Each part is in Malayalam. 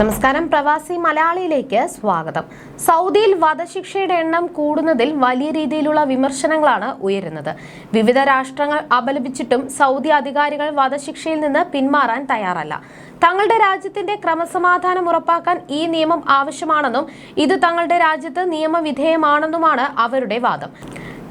നമസ്കാരം. പ്രവാസി മലയാളിയിലേക്ക് സ്വാഗതം. സൗദിയിൽ വധശിക്ഷയുടെ എണ്ണം കൂടുന്നതിൽ വലിയ രീതിയിലുള്ള വിമർശനങ്ങളാണ് ഉയരുന്നത്. വിവിധ രാഷ്ട്രങ്ങൾ അപലപിച്ചിട്ടും സൗദി അധികാരികൾ വധശിക്ഷയിൽ നിന്ന് പിന്മാറാൻ തയ്യാറല്ല. തങ്ങളുടെ രാജ്യത്തിന്റെ ക്രമസമാധാനം ഉറപ്പാക്കാൻ ഈ നിയമം ആവശ്യമാണെന്നും ഇത് തങ്ങളുടെ രാജ്യത്ത് നിയമവിധേയമാണെന്നുമാണ് അവരുടെ വാദം.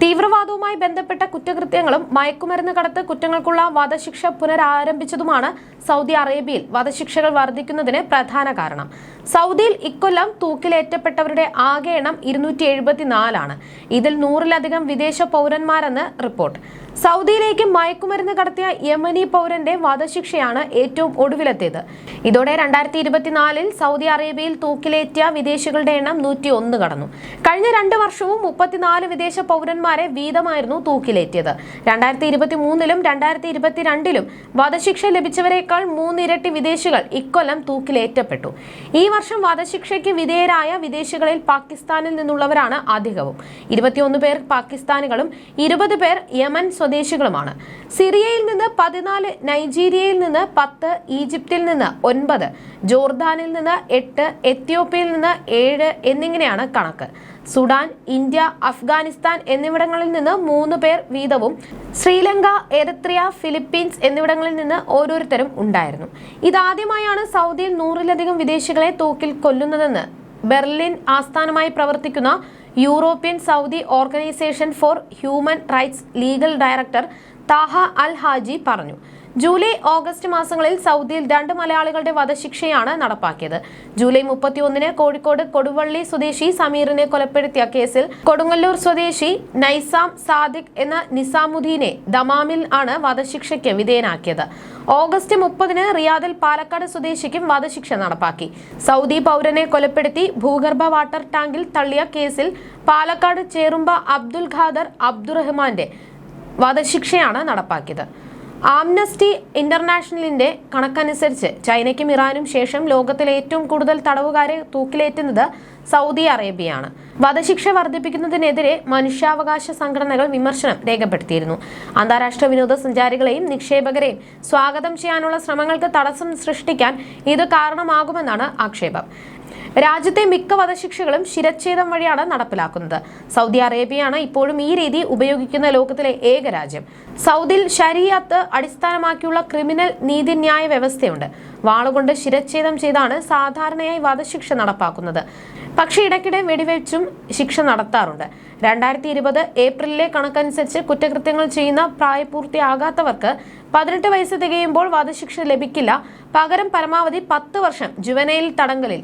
തീവ്രവാദവുമായി ബന്ധപ്പെട്ട കുറ്റകൃത്യങ്ങളും മയക്കുമരുന്ന് കടത്ത് കുറ്റങ്ങൾക്കുള്ള വധശിക്ഷ പുനരാരംഭിച്ചതുമാണ് സൗദി അറേബ്യയിൽ വധശിക്ഷകൾ വർദ്ധിക്കുന്നതിന് പ്രധാന കാരണം. സൗദിയിൽ ഇക്കൊല്ലം തൂക്കിലേറ്റപ്പെട്ടവരുടെ ആകെ എണ്ണം ഇരുന്നൂറ്റി എഴുപത്തിനാലാണ് ഇതിൽ നൂറിലധികം വിദേശ പൗരന്മാരെന്ന് റിപ്പോർട്ട്. സൗദിയിലേക്ക് മയക്കുമരുന്ന് കടത്തിയ യമനി പൗരന്റെ വധശിക്ഷയാണ് ഏറ്റവും ഒടുവിലെത്തിയത് ഇതോടെ രണ്ടായിരത്തി ഇരുപത്തിനാലിൽ സൗദി അറേബ്യയിൽ തൂക്കിലേറ്റിയ വിദേശികളുടെ എണ്ണം നൂറ്റി ഒന്ന് കടന്നു. കഴിഞ്ഞ രണ്ട് വർഷവും മുപ്പത്തിനാല് വിദേശ പൗരന്മാരെ വീതമായിരുന്നു തൂക്കിലേറ്റിയത്. രണ്ടായിരത്തി ഇരുപത്തി മൂന്നിലും രണ്ടായിരത്തി ഇരുപത്തിരണ്ടിലും വധശിക്ഷ ലഭിച്ചവരെക്കാൾ മൂന്നിരട്ടി വിദേശികൾ ഇക്കൊല്ലം തൂക്കിലേറ്റപ്പെട്ടു. ഈ വർഷം വധശിക്ഷയ്ക്ക് വിധേയരായ വിദേശികളിൽ പാകിസ്ഥാനിൽ നിന്നുള്ളവരാണ് അധികവും. ഇരുപത്തിയൊന്ന് പേർ പാകിസ്ഥാനികളും ഇരുപത് പേർ യമൻ സ്വദേശികളുമാണ്. സിറിയയിൽ നിന്ന് പതിനാല് നൈജീരിയയിൽ നിന്ന് പത്ത് ഈജിപ്തിൽ നിന്ന് ഒൻപത് ജോർദാനിൽ നിന്ന് എട്ട് എത്യോപ്യയിൽ നിന്ന് ഏഴ് എന്നിങ്ങനെയാണ് കണക്ക്. സുഡാൻ ഇന്ത്യ അഫ്ഗാനിസ്ഥാൻ എന്നിവിടങ്ങളിൽ നിന്ന് മൂന്ന് പേർ വീതവും ശ്രീലങ്ക എറിത്രിയ ഫിലിപ്പീൻസ് എന്നിവിടങ്ങളിൽ നിന്ന് ഓരോരുത്തരും ഉണ്ടായിരുന്നു. ഇതാദ്യമായാണ് സൗദിയിൽ നൂറിലധികം വിദേശികളെ തൂക്കിൽ കൊല്ലുന്നതെന്ന് ബെർലിൻ ആസ്ഥാനമായി പ്രവർത്തിക്കുന്ന European Saudi organisation for human rights legal director Taha Al Haji പറഞ്ഞു. ജൂലൈ ഓഗസ്റ്റ് മാസങ്ങളിൽ സൗദിയിൽ രണ്ട് മലയാളികളുടെ വധശിക്ഷയാണ് നടപ്പാക്കിയത്. ജൂലൈ മുപ്പത്തിയൊന്നിന് കോഴിക്കോട് കൊടുവള്ളി സ്വദേശി സമീറിനെ കൊലപ്പെടുത്തിയ കേസിൽ കൊടുങ്ങല്ലൂർ സ്വദേശി നൈസാം സാദിഖ് എന്ന നിസാമുദ്ദീനെ ദമാമിൽ ആണ് വധശിക്ഷയ്ക്ക് വിധേയനാക്കിയത്. ഓഗസ്റ്റ് മുപ്പതിന് റിയാദിൽ പാലക്കാട് സ്വദേശിക്കും വധശിക്ഷ നടപ്പാക്കി. സൗദി പൗരനെ കൊലപ്പെടുത്തി ഭൂഗർഭ വാട്ടർ ടാങ്കിൽ തള്ളിയ കേസിൽ പാലക്കാട് ചേറുമ്പ അബ്ദുൽ ഖാദർ അബ്ദുറഹ്മാന്റെ വധശിക്ഷയാണ് നടപ്പാക്കിയത്. ആംനസ്റ്റി ഇന്റർനാഷണലിന്റെ കണക്കനുസരിച്ച് ചൈനയ്ക്കും ഇറാനും ശേഷം ലോകത്തിലെ ഏറ്റവും കൂടുതൽ തടവുകാരെ തൂക്കിലേറ്റുന്നത് സൗദി അറേബ്യയാണ്. വധശിക്ഷ വർദ്ധിപ്പിക്കുന്നതിനെതിരെ മനുഷ്യാവകാശ സംഘടനകൾ വിമർശനം രേഖപ്പെടുത്തിയിരുന്നു. അന്താരാഷ്ട്ര വിനോദസഞ്ചാരികളെയും നിക്ഷേപകരെയും സ്വാഗതം ചെയ്യാനുള്ള ശ്രമങ്ങൾക്ക് തടസ്സം സൃഷ്ടിക്കാൻ ഇത് കാരണമാകുമെന്നാണ് ആക്ഷേപം. രാജ്യത്തെ മിക്ക വധശിക്ഷകളും ശിരച്ഛേദം വഴിയാണ് നടപ്പിലാക്കുന്നത്. സൗദി അറേബ്യയാണ് ഇപ്പോഴും ഈ രീതി ഉപയോഗിക്കുന്ന ലോകത്തിലെ ഏക രാജ്യം. സൗദിയിൽ ശരീഅത്ത് അടിസ്ഥാനമാക്കിയുള്ള ക്രിമിനൽ നീതിന്യായ വ്യവസ്ഥയുണ്ട്. വാളുകൊണ്ട് ശിരച്ഛേദം ചെയ്താണ് സാധാരണയായി വധശിക്ഷ നടപ്പാക്കുന്നത്. പക്ഷേ ഇടയ്ക്കിടെ വെടിവെച്ചും ശിക്ഷ നടത്താറുണ്ട്. രണ്ടായിരത്തി ഇരുപത് ഏപ്രിലിലെ കണക്കനുസരിച്ച് കുറ്റകൃത്യങ്ങൾ ചെയ്യുന്ന പ്രായപൂർത്തിയാകാത്തവർക്ക് പതിനെട്ട് വയസ്സ് തികയുമ്പോൾ വധശിക്ഷ ലഭിക്കില്ല. പകരം പരമാവധി പത്ത് വർഷം ജുവനയിൽ തടങ്കലിൽ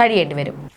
കഴിയേണ്ടി വരും.